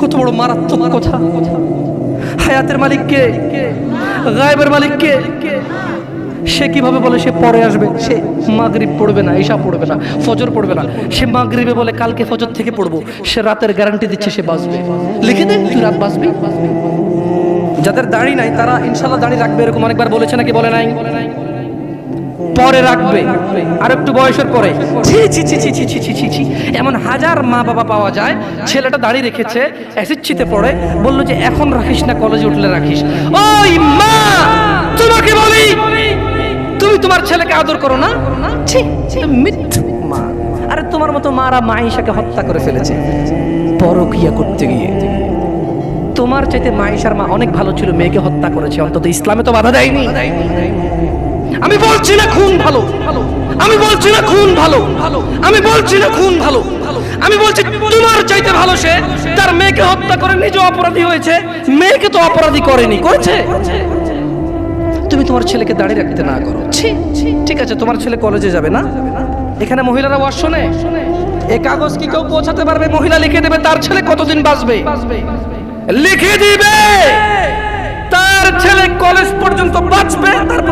কত বড় মারাত্মক কথা। হায়াতের মালিক কে গায়েবের কে সে কীভাবে বলে সে পরে আসবে? সে মাগরিব পড়বে না, ঈশা পড়বে না, ফজর পড়বে না। সে মাগরিবে বলে কালকে ফজর থেকে পড়ব। সে রাতের গ্যারান্টি দিচ্ছে সে বাঁচবে। লিখে দে তুই রাত বাঁচবি? যাদের দাড়ি নাই, তারা ইনশাল্লাহ দাড়ি রাখবে, এরকম অনেকবার বলেছে নাকি? বলে নাই? পরে রাখবে। আর একটু বয়সের পরে। ছি ছি ছি ছি ছি ছি ছি ছি ছি। এমন হাজার মা বাবা পাওয়া যায়, ছেলেটা দাঁড়িয়ে রেখেছে অ্যাসিড পড়ে, বলল যে, এখন রাখিস না, কলেজে উঠলে রাখিস। ওই মা, তোমাকে বলি, তুমি তোমার ছেলেকে আদর করো না? মিথ্যু মা। আরে, তোমার মতো মারা মাইশাকে হত্যা করে ফেলেছে। পরকিয়া করতে গিয়ে, তোমার চাইতে মাইশার মা অনেক ভালো ছিল, মেয়েকে হত্যা করেছে। অন্তত ইসলামে তো বাধা দেয়নি। আমি বলছি না খুন ভালো। আমি বলছি না খুন ভালো। আমি বলছি না খুন ভালো। আমি বলছি, তোমার চাইতে ভালো সে তার মেয়েকে হত্যা করে নিজে অপরাধী হয়েছে। মেয়েকে তো অপরাধী করেনি। করেছে? তুমি তোমার ছেলেকে দাঁড়িয়ে রাখতে না করো। ঠিক আছে, তোমার ছেলে কলেজে যাবে না? এখানে মহিলারা ওয়াজ শোনে এই কাগজ কি কেউ পৌঁছাতে পারবে? মহিলা লিখে দেবে, তার ছেলে কতদিন বাঁচবে? লিখে দিবে। তার ছেলে কলেজ পর্যন্ত বাঁচবে।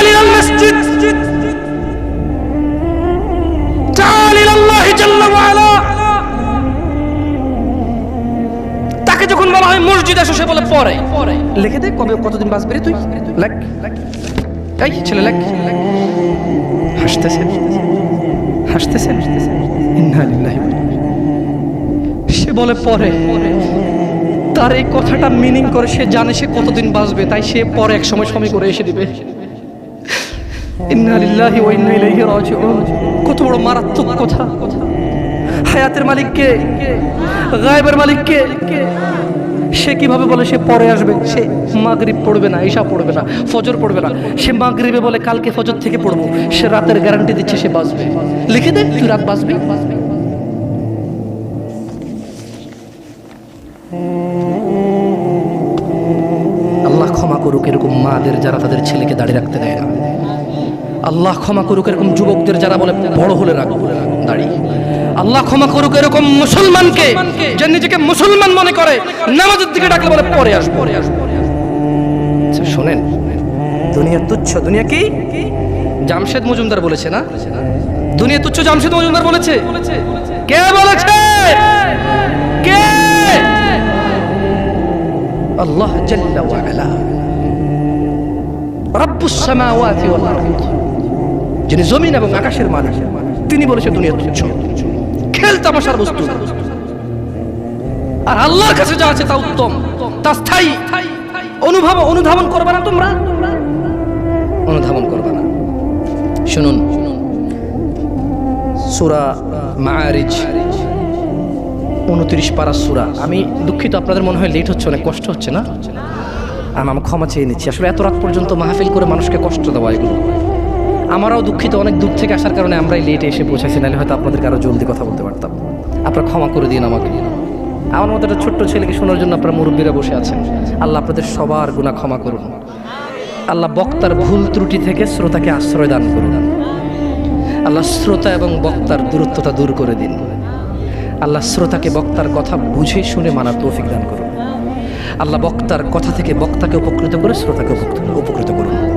تعال إلى المسجد تعال إلى الله جل وعلا তাকে যখন বলা হয় মসজিদ আসো সে বলে পরে লিখে দে কবে কতদিন বাঁচবি রে তুই লেখ এই ছেলে লেখ হাসতেছে হাসতেছে ইন্না লিল্লাহি ওয়া ইন্না ইলাইহি। সে বলে পরে তার এই কথাটা মিনিং করে সে জানে সে কতদিন বাঁচবে তাই সে পরে এক সময় সময় করে এসে দিবে কত বড় মারাত্মক কথা। হায়াতের মালিক কে গায়েবের মালিক কে সে কীভাবে বলে সে পরে আসবে? সে মাগরিব পড়বে না, ঈশা পড়বে না, ফজর পড়বে না। সে মাগরিবে বলে কালকে ফজর থেকে পড়ব। সে রাতের গ্যারান্টি দিচ্ছে সে বাঁচবে। লিখে দে, তুই রাত বাঁচবি? আল্লাহ ক্ষমা করুক, এরকম মাদের যারা তাদের ছেলেকে দাঁড়িয়ে রাখতে দেয় না। আল্লাহ ক্ষমা করুক এরকম যুবকদের যারা বলে বড় হলে রাখব। দাঁড়িয়ে আল্লাহ ক্ষমা করুক এরকম মুসলমানকে যে নিজেকে মুসলমান মনে করে নামাজের দিকে ডাকলে বলে পরে আসব। আচ্ছা, শোনেন। দুনিয়া তুচ্ছ। দুনিয়া কি? জামশেদ মজুমদার বলেছে না? দুনিয়া তুচ্ছ জামশেদ মজুমদার বলেছে? কে বলেছে? কে? আল্লাহ জাল্লা ওয়া আলা। রব্বুস সামাওয়াতি ওয়াল আরদ। যিনি জমিন এবং আকাশের মালিক তিনি বলেছে দুনিয়া তুচ্ছ। খেল তামাশার বস্তু। আর আল্লাহর কাছে যা আছে তা উত্তম, তা স্থায়ী। অনুভব অনুধাবন করবে না তোমরা? অনুধাবন করবে না। শুনুন, সুরা মাআরিজ, উনত্রিশ পারা সুরা। আমি দুঃখিত, আপনাদের মনে হয় লেট হচ্ছে, অনেক কষ্ট হচ্ছে না? আমি আমার ক্ষমা চেয়ে নিচ্ছি। আসলে এত রাত পর্যন্ত মাহফিল করে মানুষকে কষ্ট দেওয়া এগুলো। আমরাও দুঃখিত, অনেক দূর থেকে আসার কারণে আমরাই লেটে এসে পৌঁছাইছি, নাহলে হয়তো আপনাদেরকে আরও জলদি কথা বলতে পারতাম। আপনারা ক্ষমা করে দিন আমাকে। আমার মতো একটা ছোট্ট ছেলেকে শোনার জন্য আপনারা মুরব্বীরা বসে আছেন। আল্লাহ আপনাদের সবার গুণা ক্ষমা করুন। আল্লাহ বক্তার ভুল ত্রুটি থেকে শ্রোতাকে আশ্রয় দান করুন। আল্লাহ শ্রোতা এবং বক্তার দূরত্বতা দূর করে দিন। আল্লাহ শ্রোতাকে বক্তার কথা বুঝে শুনে মানার তৌফিক দান করুন। আল্লাহ বক্তার কথা থেকে বক্তাকে উপকৃত করে শ্রোতাকে উপকৃত- উপকৃত করুন।